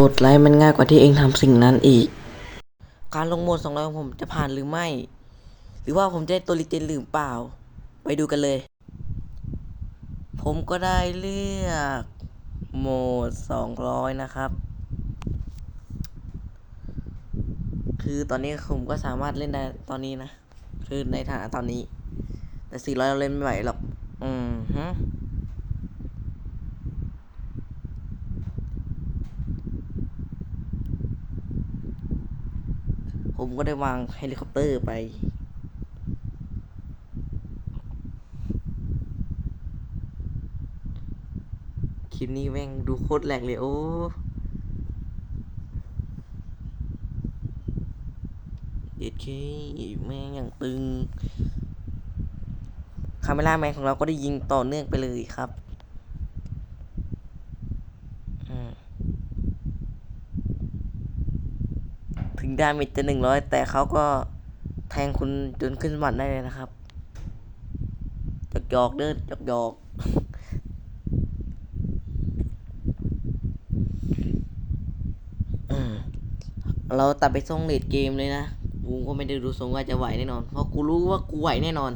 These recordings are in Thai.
กดไลค์มันง่ายกว่าที่เองทำสิ่งนั้นอีก การลงโหมดสองร้อยของผมจะผ่านหรือไม่ หรือว่าผมจะได้ตัวลิเจนหรือเปล่า ไปดูกันเลย ผมก็ได้เลือกโหมดสองร้อยนะครับ คือตอนนี้ผมก็สามารถเล่นได้ตอนนี้นะ คือในฐานะตอนนี้ แต่สี่ร้อยเราเล่นไม่ไหวหรอก อืมฮึ ผมก็ได้วางเฮลิคอปเตอร์ไป คลิปนี้แม่งดูโคตรแหลกเลยโอ้เด็ดเคแม่งอย่างตึงคาเมล่าแมนของเราก็ได้ยิงต่อเนื่องไปเลยครับอืม ถึงดาเมจจะหนึ่งร้อยแต่เขาก็แทงคุณจนขึ้นสวรรค์ได้เลยนะครับหยอกยอกๆเด้อหยอกยอกๆเราตัดไปส่งเลดเกมเลยนะกูก็ไม่ได้ดูทรงว่าจะไหวแน่นอน เพราะกูรู้ว่ากูไหวแน่นอน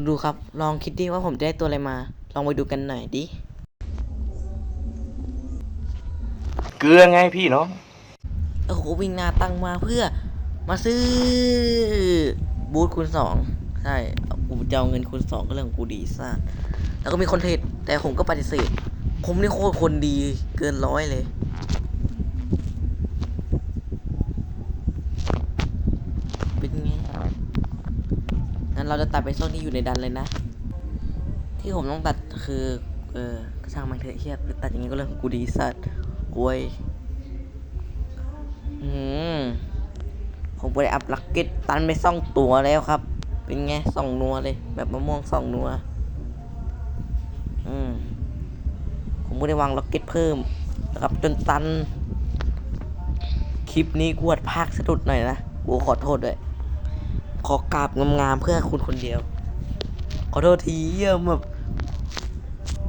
คุณดูครับ ลองคิดดิว่าผมจะได้ตัวอะไรมา ลองไปดูกันหน่อยดิ เกลือไงพี่น้อง โอ้โหวิ่งหน้าตั้งมาเพื่อ มาซื้อ บูธคูณสองใช่ กูจะเอาเงินคูณสองก็เรื่องของกูดีซ่าแล้วก็มีคนเทรดแต่ผมก็ปฏิเสธ ผมนี่โคตรคนดีเกินร้อยเลย เป็นไง งั้น เราจะตัดไปโซนที่อยู่ในดันเลยนะ ที่ผมต้องตัดคือเออช่างมันเถอะเฮียตัดอย่างงี้ก็เรื่องของกูดีสัตว์กวยอืมผมไปอัพลักเก็ตตันไปสองตัวแล้วครับ เป็นไงสองนัวเลย แบบมะม่วงสองนัว อืมผมก็ได้วางล็อกเก็ตเพิ่มนะครับจนตัน คลิปนี้กวดภาคสะดุดหน่อยนะกูขอโทษด้วย ขอกราบงามๆเพื่อคุณคนเดียว ขอโทษทีเยี่ยมแบบ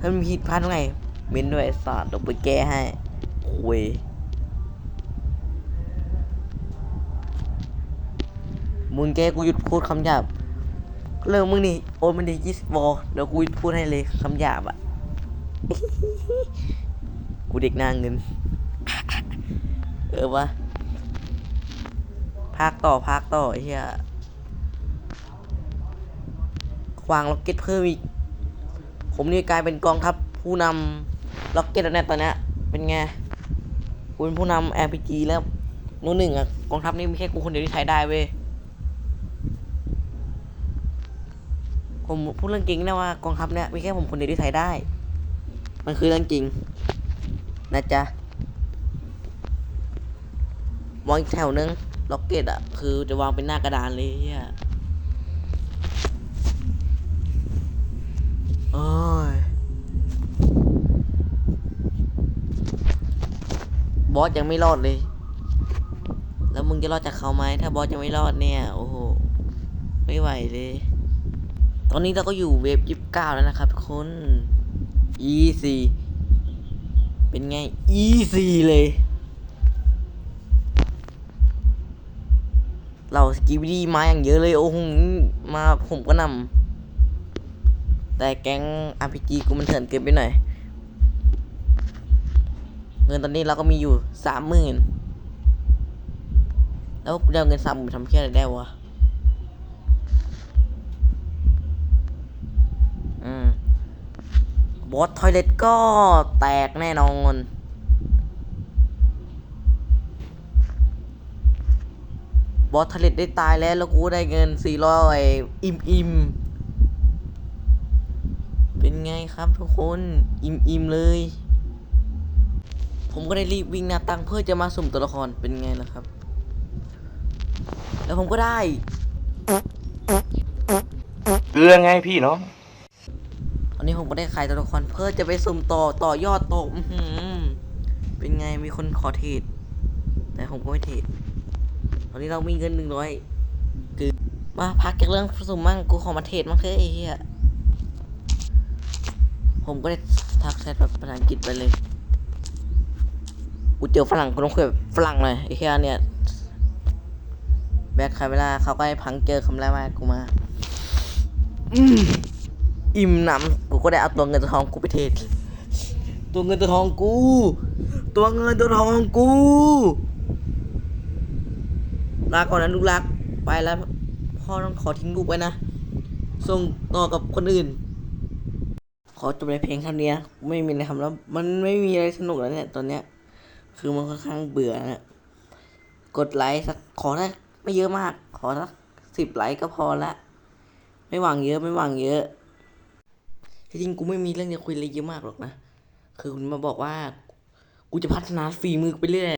ถ้ามีผิดพลาดตรงไหนเม้นด้วยไอ้สาดเดี๋ยวไปแก้ให้คุยมึงแกกูหยุดพูดคำหยาบเรื่องมึงนี่โอนมันดียี่สิบบอเดี๋ยวกูหยุดพูดให้เลยคำหยาบอะ กูเด็กหน้าเงิน เออวะภาคต่อภาคต่อเหี้ย วางล็อกเก็ตเพิ่มอีก ผมนี่กลายเป็นกองทัพผู้นำล็อกเก็ตแล้วเนี่ยตอนนี้เป็นไงกูเป็นผู้นำ RPG แล้วโน้นหนึ่งอะกองทัพนี้มีแค่กูคนเดียวที่ใช้ได้เว้ยผมพูดเรื่องจริงนะว่ากองทัพเนี่ยมีแค่ผมคนเดียวที่ใช้ได้ มันคือเรื่องจริง นะจ๊ะวางอีกแถวนึงล็อกเก็ตอะ คือจะวางเป็นหน้ากระดานเลยเฮี โอ้ยบอสยังไม่รอดเลย แล้วมึงจะรอดจากเขาไหม ถ้าบอสยังไม่รอดเนี่ย โอ้โห ไม่ไหวเลย ตอนนี้เราก็อยู่เวฟยี่สิบเก้าแล้วนะครับทุกคน easy เป็นไง easy เลย เราสกิบดีมาอย่างเยอะเลย โอ้โห มาผมก็นำ แต่แก๊ง RPG กูมันเถื่อนเกินไปหน่อย เงินตอนนี้เราก็มีอยู่สามหมื่นแล้วกูจะเอาเงินสามหมื่นทำแค่อะไรได้วะ อืม บอสทอยเล็ตก็แตกแน่นอนบอสทอยเลตได้ตายแล้วแล้วกูได้เงินสี่ร้อยอิ่มอิ่ม เป็นไงครับทุกคนอิ่มอิ่มเลย ผมก็ได้รีบวิ่งหน้าตั้งเพื่อจะมาสุ่มตัวละครเป็นไงล่ะครับ แล้วผมก็ได้เกลือไงพี่น้องตอนนี้ผมก็ได้ขายตัวละครเพื่อจะไปสุ่มต่อต่อยอดต่ออื้อหือเป็นไงมีคนขอเทรดแต่ผมก็ไม่เทรดตอนนี้เรามีเงินหนึ่งร้อยคือมาพักจากเรื่องสุ่มมั่งกูขอมาเทรดมั่งเถอะไอ้เหี้ย ผมก็ได้ทักแชทแบบภาษาอังกฤษไปเลยกูเจอฝรั่งกูต้องคุยแบบฝรั่งเลยไอ้เหี้ยเนี่ยแบ็คคาเวล่าเขาก็ให้พังเจอคำแรกมากูมาอิ่มหนำกูก็ได้เอาตัวเงินตัวทองกูไปเทรดตัวเงินตัวทองกู ตัวเงินตัวทองกูลาก่อนนะลูกรักไปแล้วพ่อต้องขอทิ้งลูกไว้นะ ส่งต่อกับคนอื่น ขอจบในเพลงคำนี้ไม่มีอะไรทำแล้ว มันไม่มีอะไรสนุกแล้วเนี่ยตอนเนี้ย คือมันค่อนข้างเบื่อนะกดไลค์สักขอสักไม่เยอะมาก ขอสักสิบไลค์ก็พอละ ไม่หวังเยอะไม่หวังเยอะที่จริงกูไม่มีเรื่องจะคุยอะไรเยอะมากหรอกนะ คือคุณมาบอกว่า กูจะพัฒนาฝีมือไปเรื่อย